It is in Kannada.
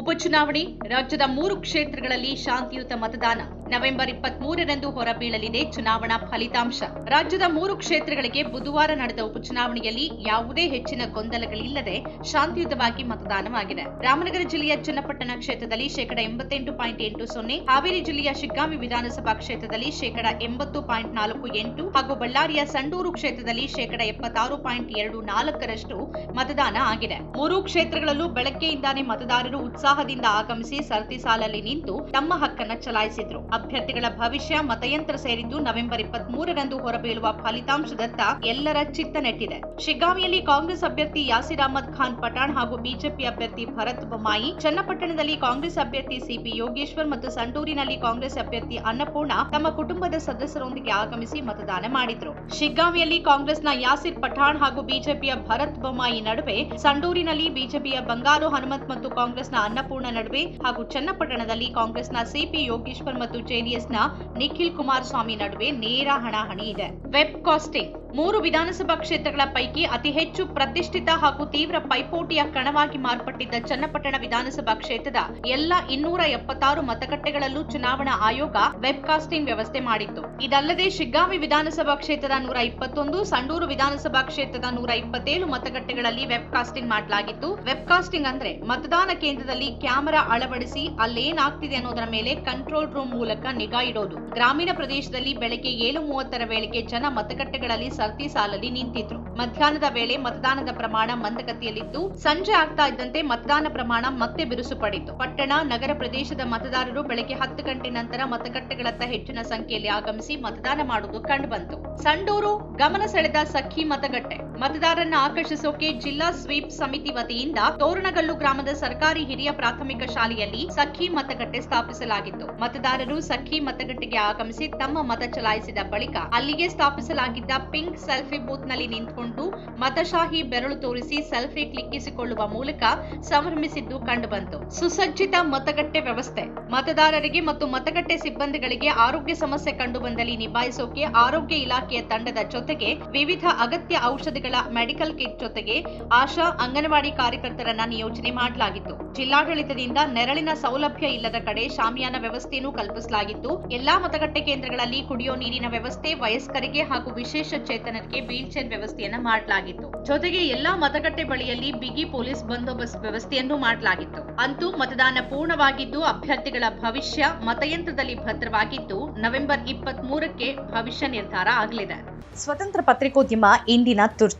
ಉಪಚುನಾವಣೆ, ರಾಜ್ಯದ ಮೂರು ಕ್ಷೇತ್ರಗಳಲ್ಲಿ ಶಾಂತಿಯುತ ಮತದಾನ. ನವೆಂಬರ್ ಇಪ್ಪತ್ತ್ ಮೂರರಂದು ಹೊರಬೀಳಲಿದೆ ಚುನಾವಣಾ ಫಲಿತಾಂಶ. ರಾಜ್ಯದ ಮೂರು ಕ್ಷೇತ್ರಗಳಿಗೆ ಬುಧವಾರ ನಡೆದ ಉಪಚುನಾವಣೆಯಲ್ಲಿ ಯಾವುದೇ ಹೆಚ್ಚಿನ ಗೊಂದಲಗಳಿಲ್ಲದೆ ಶಾಂತಿಯುತವಾಗಿ ಮತದಾನವಾಗಿದೆ. ರಾಮನಗರ ಜಿಲ್ಲೆಯ ಚನ್ನಪಟ್ಟಣ ಕ್ಷೇತ್ರದಲ್ಲಿ ಶೇಕಡ ಎಂಬತ್ತೆಂಟು ಪಾಯಿಂಟ್ ಎಂಟು ಸೊನ್ನೆ, ಹಾವೇರಿ ಜಿಲ್ಲೆಯ ಶಿಗ್ಗಾಂವಿ ವಿಧಾನಸಭಾ ಕ್ಷೇತ್ರದಲ್ಲಿ ಶೇಕಡ ಎಂಬತ್ತು ಪಾಯಿಂಟ್ ನಾಲ್ಕು ಎಂಟು ಹಾಗೂ ಬಳ್ಳಾರಿಯ ಸಂಡೂರು ಕ್ಷೇತ್ರದಲ್ಲಿ ಶೇಕಡ ಎಪ್ಪತ್ತಾರು ಪಾಯಿಂಟ್ ಎರಡು ನಾಲ್ಕರಷ್ಟು ಮತದಾನ ಆಗಿದೆ. ಮೂರೂ ಕ್ಷೇತ್ರಗಳಲ್ಲೂ ಬೆಳಗ್ಗೆಯಿಂದಾನೇ ಮತದಾರರು ಉತ್ಸಾಹದಿಂದ ಆಗಮಿಸಿ ಸರತಿ ಸಾಲಲ್ಲಿ ನಿಂತು ತಮ್ಮ ಹಕ್ಕನ್ನ ಚಲಾಯಿಸಿದ್ರು. ಅಭ್ಯರ್ಥಿಗಳ ಭವಿಷ್ಯ ಮತಯಂತ್ರ ಸೇರಿದ್ದು ನವೆಂಬರ್ ಇಪ್ಪತ್ತ್ ಮೂರರಂದು ಹೊರಬೀಳುವ ಫಲಿತಾಂಶದತ್ತ ಎಲ್ಲರ ಚಿತ್ತ ನೆಟ್ಟಿದೆ ಶಿಗ್ಗಾಂವಿಯಲ್ಲಿ ಕಾಂಗ್ರೆಸ್ ಅಭ್ಯರ್ಥಿ ಯಾಸಿರ್ ಅಹಮದ್ ಖಾನ್ ಪಠಾಣ್ ಹಾಗೂ ಬಿಜೆಪಿ ಅಭ್ಯರ್ಥಿ ಭರತ್ ಬೊಮ್ಮಾಯಿ, ಚನ್ನಪಟ್ಟಣದಲ್ಲಿ ಕಾಂಗ್ರೆಸ್ ಅಭ್ಯರ್ಥಿ ಸಿಪಿ ಯೋಗೇಶ್ವರ್ ಮತ್ತು ಸಂಡೂರಿನಲ್ಲಿ ಕಾಂಗ್ರೆಸ್ ಅಭ್ಯರ್ಥಿ ಅನ್ನಪೂರ್ಣ ತಮ್ಮ ಕುಟುಂಬದ ಸದಸ್ಯರೊಂದಿಗೆ ಆಗಮಿಸಿ ಮತದಾನ ಮಾಡಿದ್ರು. ಶಿಗ್ಗಾಂವಿಯಲ್ಲಿ ಕಾಂಗ್ರೆಸ್ನ ಯಾಸಿರ್ ಪಠಾಣ್ ಹಾಗೂ ಬಿಜೆಪಿಯ ಭರತ್ ಬೊಮ್ಮಾಯಿ ನಡುವೆ ಸಂಡೂರಿನಲ್ಲಿ ಬಿಜೆಪಿಯ ಬಂಗಾರು ಹನುಮಂತ್ ಮತ್ತು ಕಾಂಗ್ರೆಸ್ನ ಅನ್ನಪೂರ್ಣ ನಡುವೆ ಹಾಗೂ ಚನ್ನಪಟ್ಟಣದಲ್ಲಿ ಕಾಂಗ್ರೆಸ್ನ ಸಿಪಿ ಯೋಗೇಶ್ವರ್ ಮತ್ತು ಜೆಡಿಎಸ್ನ ನಿಖಿಲ್ ಕುಮಾರಸ್ವಾಮಿ ನಡುವೆ ನೇರ ಹಣಾಹಣಿ ಇದೆ. ವೆಬ್ ಕಾಸ್ಟಿಂಗ್ ಮೂರು ವಿಧಾನಸಭಾ ಕ್ಷೇತ್ರಗಳ ಪೈಕಿ ಅತಿ ಹೆಚ್ಚು ಪ್ರತಿಷ್ಠಿತ ಹಾಗೂ ತೀವ್ರ ಪೈಪೋಟಿಯ ಕಣವಾಗಿ ಮಾರ್ಪಟ್ಟಿದ್ದ ಚನ್ನಪಟ್ಟಣ ವಿಧಾನಸಭಾ ಕ್ಷೇತ್ರದ ಎಲ್ಲ ಇನ್ನೂರ ಎಪ್ಪತ್ತಾರು ಮತಗಟ್ಟೆಗಳಲ್ಲೂ ಚುನಾವಣಾ ಆಯೋಗ ವೆಬ್ ಕಾಸ್ಟಿಂಗ್ ವ್ಯವಸ್ಥೆ ಮಾಡಿತ್ತು. ಇದಲ್ಲದೆ ಶಿಗ್ಗಾವಿ ವಿಧಾನಸಭಾ ಕ್ಷೇತ್ರದ ನೂರ ಇಪ್ಪತ್ತೊಂದು, ಸಂಡೂರು ವಿಧಾನಸಭಾ ಕ್ಷೇತ್ರದ ನೂರ ಇಪ್ಪತ್ತೇಳು ಮತಗಟ್ಟೆಗಳಲ್ಲಿ ವೆಬ್ ಕಾಸ್ಟಿಂಗ್ ಮಾಡಲಾಗಿತ್ತು. ವೆಬ್ ಕಾಸ್ಟಿಂಗ್ ಅಂದ್ರೆ ಮತದಾನ ಕೇಂದ್ರದಲ್ಲಿ ಕ್ಯಾಮೆರಾ ಅಳವಡಿಸಿ ಅಲ್ಲೇನಾಗ್ತಿದೆ ಅನ್ನೋದರ ಮೇಲೆ ಕಂಟ್ರೋಲ್ ರೂಮ್ ಮೂಲಕ ನಿಗಾ ಇಡೋದು. ಗ್ರಾಮೀಣ ಪ್ರದೇಶದಲ್ಲಿ ಬೆಳಗ್ಗೆ ಏಳು ಮೂವತ್ತರ ವೇಳೆಗೆ ಜನ ಮತಗಟ್ಟೆಗಳಲ್ಲಿ ಸರತಿ ಸಾಲಲ್ಲಿ ನಿಂತಿದ್ರು. ಮಧ್ಯಾಹ್ನದ ವೇಳೆ ಮತದಾನದ ಪ್ರಮಾಣ ಮಂದಗತಿಯಲ್ಲಿದ್ದು, ಸಂಜೆ ಆಗ್ತಾ ಇದ್ದಂತೆ ಮತದಾನ ಪ್ರಮಾಣ ಮತ್ತೆ ಬಿರುಸು ಪಡಿತು. ಪಟ್ಟಣ, ನಗರ ಪ್ರದೇಶದ ಮತದಾರರು ಬೆಳಗ್ಗೆ ಹತ್ತು ಗಂಟೆ ನಂತರ ಮತಗಟ್ಟೆಗಳತ್ತ ಹೆಚ್ಚಿನ ಸಂಖ್ಯೆಯಲ್ಲಿ ಆಗಮಿಸಿ ಮತದಾನ ಮಾಡುವುದು ಕಂಡುಬಂತು ಸಂಡೂರು, ಗಮನ ಸೆಳೆದ ಸಖಿ ಮತಗಟ್ಟೆ. ಮತದಾರರನ್ನ ಆಕರ್ಷಿಸೋಕೆ ಜಿಲ್ಲಾ ಸ್ವೀಪ್ ಸಮಿತಿ ವತಿಯಿಂದ ತೋರಣಗಲ್ಲು ಗ್ರಾಮದ ಸರ್ಕಾರಿ ಹಿರಿಯ ಪ್ರಾಥಮಿಕ ಶಾಲೆಯಲ್ಲಿ ಸಖಿ ಮತಗಟ್ಟೆ ಸ್ಥಾಪಿಸಲಾಗಿತ್ತು. ಮತದಾರರು ಸಖಿ ಮತಗಟ್ಟೆಗೆ ಆಗಮಿಸಿ ತಮ್ಮ ಮತ ಚಲಾಯಿಸಿದ ಬಳಿಕ ಅಲ್ಲಿಗೆ ಸ್ಥಾಪಿಸಲಾಗಿದ್ದ ಪಿಂಕ್ ಸೆಲ್ಫಿ ಬೂತ್ನಲ್ಲಿ ನಿಂತುಕೊಂಡು ಮತಶಾಹಿ ಬೆರಳು ತೋರಿಸಿ ಸೆಲ್ಫಿ ಕ್ಲಿಕ್ಕಿಸಿಕೊಳ್ಳುವ ಮೂಲಕ ಸಂಭ್ರಮಿಸಿದ್ದು ಕಂಡುಬಂತು. ಸುಸಜ್ಜಿತ ಮತಗಟ್ಟೆ ವ್ಯವಸ್ಥೆ. ಮತದಾರರಿಗೆ ಮತ್ತು ಮತಗಟ್ಟೆ ಸಿಬ್ಬಂದಿಗಳಿಗೆ ಆರೋಗ್ಯ ಸಮಸ್ಯೆ ಕಂಡುಬಂದಲ್ಲಿ ನಿಭಾಯಿಸೋಕೆ ಆರೋಗ್ಯ ಇಲಾಖೆಯ ತಂಡದ ಜೊತೆಗೆ ವಿವಿಧ ಅಗತ್ಯ ಔಷಧಿಗಳ ಮೆಡಿಕಲ್ ಕಿಟ್ ಜೊತೆಗೆ ಆಶಾ ಅಂಗನವಾಡಿ ಕಾರ್ಯಕರ್ತರನ್ನ ನಿಯೋಜನೆ ಮಾಡಲಾಗಿತ್ತು. ಜಿಲ್ಲಾಡಳಿತದಿಂದ ನೆರಳಿನ ಸೌಲಭ್ಯ ಇಲ್ಲದ ಕಡೆ ಶಾಮಿಯಾನ ವ್ಯವಸ್ಥೆಯನ್ನು ಕಲ್ಪಿಸಲಾಗಿತ್ತು. ಎಲ್ಲಾ ಮತಗಟ್ಟೆ ಕೇಂದ್ರಗಳಲ್ಲಿ ಕುಡಿಯೋ ನೀರಿನ ವ್ಯವಸ್ಥೆ, ವಯಸ್ಕರಿಗೆ ಹಾಗೂ ವಿಶೇಷ ಚೇತನರಿಗೆ ವೀಲ್ ಚೇರ್ ವ್ಯವಸ್ಥೆಯನ್ನ ಮಾಡಲಾಗಿತ್ತು. ಜೊತೆಗೆ ಎಲ್ಲಾ ಮತಗಟ್ಟೆ ಬಳಿಯಲ್ಲಿ ಬಿಗಿ ಪೊಲೀಸ್ ಬಂದೋಬಸ್ತ್ ವ್ಯವಸ್ಥೆಯನ್ನು ಮಾಡಲಾಗಿತ್ತು. ಅಂತೂ ಮತದಾನ ಪೂರ್ಣವಾಗಿದ್ದು, ಅಭ್ಯರ್ಥಿಗಳ ಭವಿಷ್ಯ ಮತಯಂತ್ರದಲ್ಲಿ ಭದ್ರವಾಗಿದ್ದು, ನವೆಂಬರ್ ಇಪ್ಪತ್ತ್ ಮೂರಕ್ಕೆ ಭವಿಷ್ಯ ನಿರ್ಧಾರ ಆಗಲಿದೆ. ಸ್ವತಂತ್ರ ಪತ್ರಿಕೋದ್ಯಮ ಇಂದಿನ ತುರ್ತು.